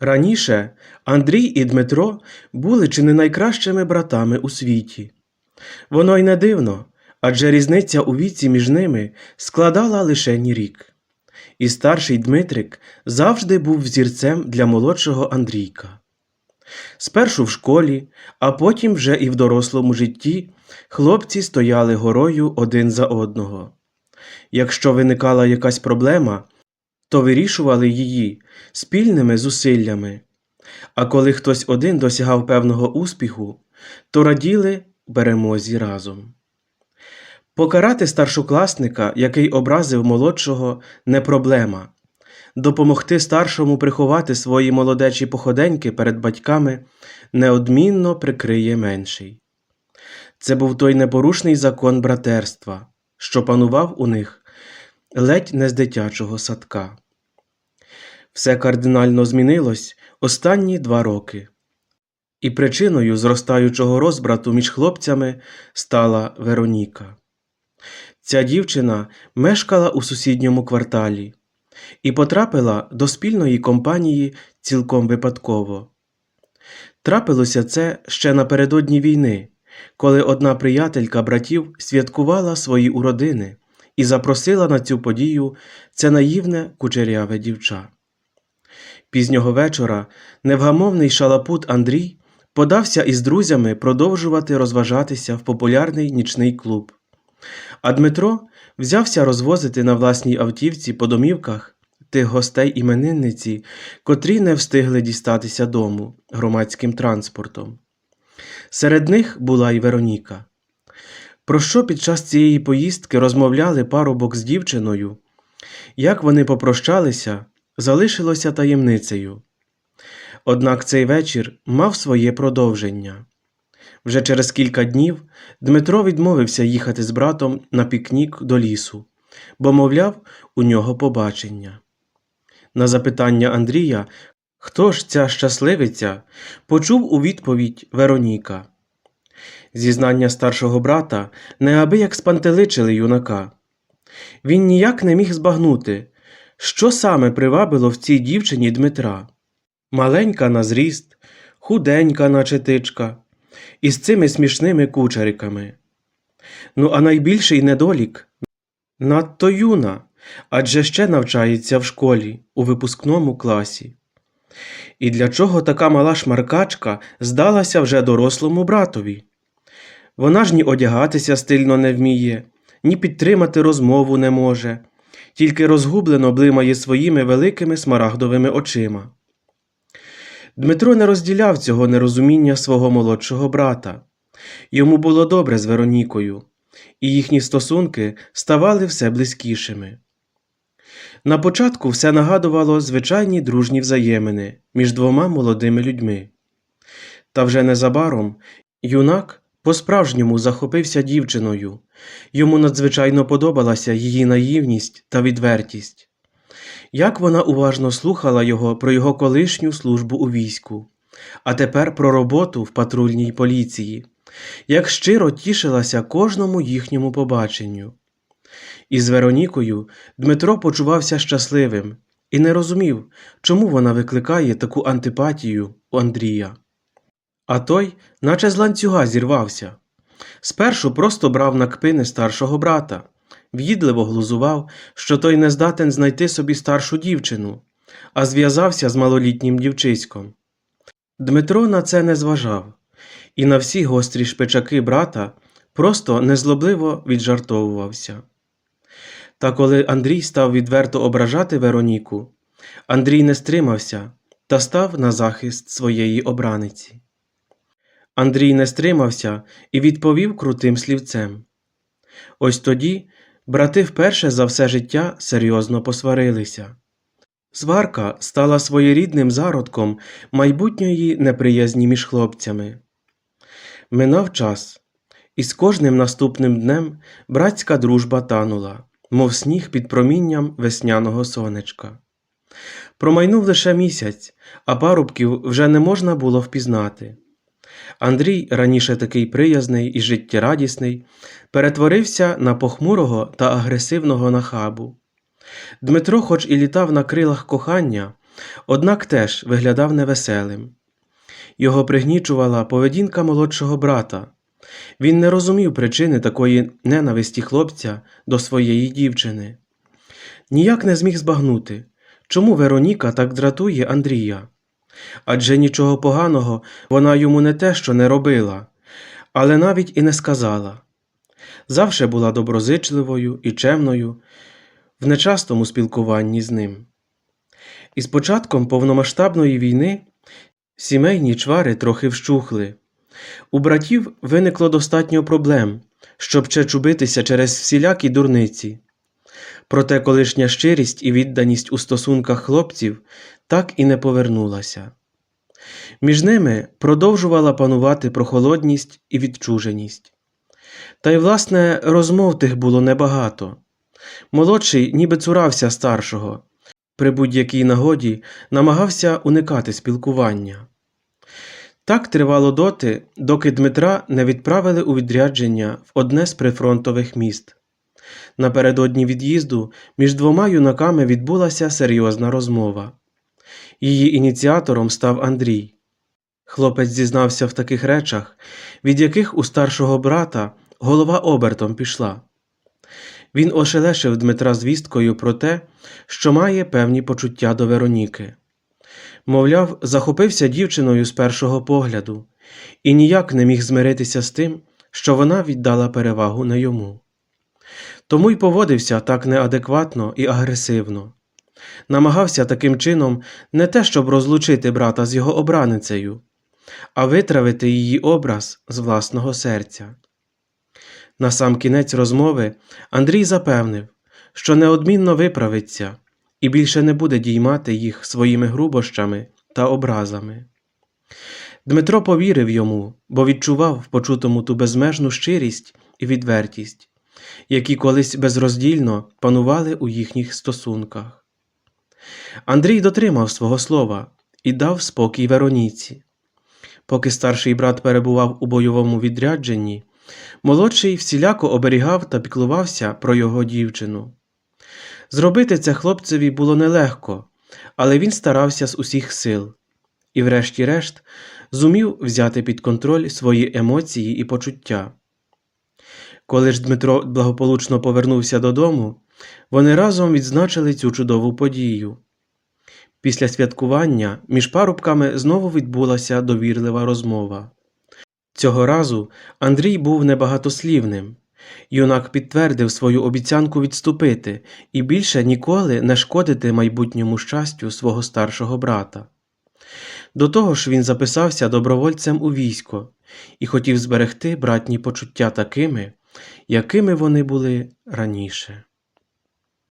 Раніше Андрій і Дмитро були чи не найкращими братами у світі. Воно й не дивно, адже різниця у віці між ними складала лише ні рік. І старший Дмитрик завжди був взірцем для молодшого Андрійка. Спершу в школі, а потім вже і в дорослому житті хлопці стояли горою один за одного. Якщо виникала якась проблема, то вирішували її спільними зусиллями. А коли хтось один досягав певного успіху, то раділи перемозі разом. Покарати старшокласника, який образив молодшого, не проблема. Допомогти старшому приховати свої молодечі походеньки перед батьками неодмінно прикриє менший. Це був той непорушний закон братерства, що панував у них ледь не з дитячого садка. Все кардинально змінилось останні два роки, і причиною зростаючого розбрату між хлопцями стала Вероніка. Ця дівчина мешкала у сусідньому кварталі і потрапила до спільної компанії цілком випадково. Трапилося це ще напередодні війни, коли одна приятелька братів святкувала свої уродини і запросила на цю подію це наївне кучеряве дівча. Пізнього вечора невгамовний шалапут Андрій подався із друзями продовжувати розважатися в популярний нічний клуб. А Дмитро взявся розвозити на власній автівці по домівках тих гостей іменинниці, котрі не встигли дістатися дому громадським транспортом. Серед них була й Вероніка. Про що під час цієї поїздки розмовляли парубок з дівчиною, як вони попрощалися, залишилося таємницею. Однак цей вечір мав своє продовження. Вже через кілька днів Дмитро відмовився їхати з братом на пікнік до лісу, бо, мовляв, у нього побачення. На запитання Андрія, хто ж ця щасливиця, почув у відповідь Вероніка. Зізнання старшого брата неабияк спантеличили юнака. Він ніяк не міг збагнути, що саме привабило в цій дівчині Дмитра. Маленька на зріст, худенька, наче тичка, із цими смішними кучериками. Ну, а найбільший недолік надто юна, адже ще навчається в школі у випускному класі. І для чого така мала шмаркачка здалася вже дорослому братові? Вона ж ні одягатися стильно не вміє, ні підтримати розмову не може, тільки розгублено блимає своїми великими смарагдовими очима. Дмитро не розділяв цього нерозуміння свого молодшого брата. Йому було добре з Веронікою, і їхні стосунки ставали все близькішими. На початку все нагадувало звичайні дружні взаємини між двома молодими людьми. Та вже незабаром юнак по-справжньому захопився дівчиною, йому надзвичайно подобалася її наївність та відвертість. Як вона уважно слухала його про його колишню службу у війську, а тепер про роботу в патрульній поліції, як щиро тішилася кожному їхньому побаченню. Із Веронікою Дмитро почувався щасливим і не розумів, чому вона викликає таку антипатію у Андрія. А той, наче з ланцюга, зірвався. Спершу просто брав на кпини старшого брата, в'їдливо глузував, що той не здатен знайти собі старшу дівчину, а зв'язався з малолітнім дівчиськом. Дмитро на це не зважав, і на всі гострі шпичаки брата просто незлобливо віджартовувався. Та коли Андрій став відверто ображати Вероніку, Андрій не стримався та став на захист своєї обраниці. Андрій не стримався і відповів крутим слівцем. Ось тоді брати вперше за все життя серйозно посварилися. Сварка стала своєрідним зародком майбутньої неприязні між хлопцями. Минав час, і з кожним наступним днем братська дружба танула, мов сніг під промінням весняного сонечка. Промайнув лише місяць, а парубків вже не можна було впізнати. Андрій, раніше такий приязний і життєрадісний, перетворився на похмурого та агресивного нахабу. Дмитро, хоч і літав на крилах кохання, однак теж виглядав невеселим. Його пригнічувала поведінка молодшого брата. Він не розумів причини такої ненависті хлопця до своєї дівчини. Ніяк не зміг збагнути, чому Вероніка так дратує Андрія. Адже нічого поганого вона йому не те, що не робила, але навіть і не сказала. Завше була доброзичливою і чемною в нечастому спілкуванні з ним. І з початком повномасштабної війни сімейні чвари трохи вщухли. У братів виникло достатньо проблем, щоб чечубитися через всілякі дурниці. Проте колишня щирість і відданість у стосунках хлопців так і не повернулася. Між ними продовжувала панувати прохолодність і відчуженість. Та й, власне, розмов тих було небагато. Молодший ніби цурався старшого, при будь-якій нагоді намагався уникати спілкування. Так тривало доти, доки Дмитра не відправили у відрядження в одне з прифронтових міст. Напередодні від'їзду між двома юнаками відбулася серйозна розмова. Її ініціатором став Андрій. Хлопець зізнався в таких речах, від яких у старшого брата голова обертом пішла. Він ошелешив Дмитра звісткою про те, що має певні почуття до Вероніки. Мовляв, захопився дівчиною з першого погляду і ніяк не міг змиритися з тим, що вона віддала перевагу на йому. Тому й поводився так неадекватно і агресивно. Намагався таким чином не те, щоб розлучити брата з його обраницею, а витравити її образ з власного серця. На сам кінець розмови Андрій запевнив, що неодмінно виправиться і більше не буде діймати їх своїми грубощами та образами. Дмитро повірив йому, бо відчував в почутому ту безмежну щирість і відвертість, які колись безроздільно панували у їхніх стосунках. Андрій дотримав свого слова і дав спокій Вероніці. Поки старший брат перебував у бойовому відрядженні, молодший всіляко оберігав та піклувався про його дівчину. Зробити це хлопцеві було нелегко, але він старався з усіх сил і, врешті-решт, зумів взяти під контроль свої емоції і почуття. Коли ж Дмитро благополучно повернувся додому, вони разом відзначили цю чудову подію. Після святкування між парубками знову відбулася довірлива розмова. Цього разу Андрій був небагатослівним. Юнак підтвердив свою обіцянку відступити і більше ніколи не шкодити майбутньому щастю свого старшого брата. До того ж він записався добровольцем у військо і хотів зберегти братні почуття такими, якими вони були раніше.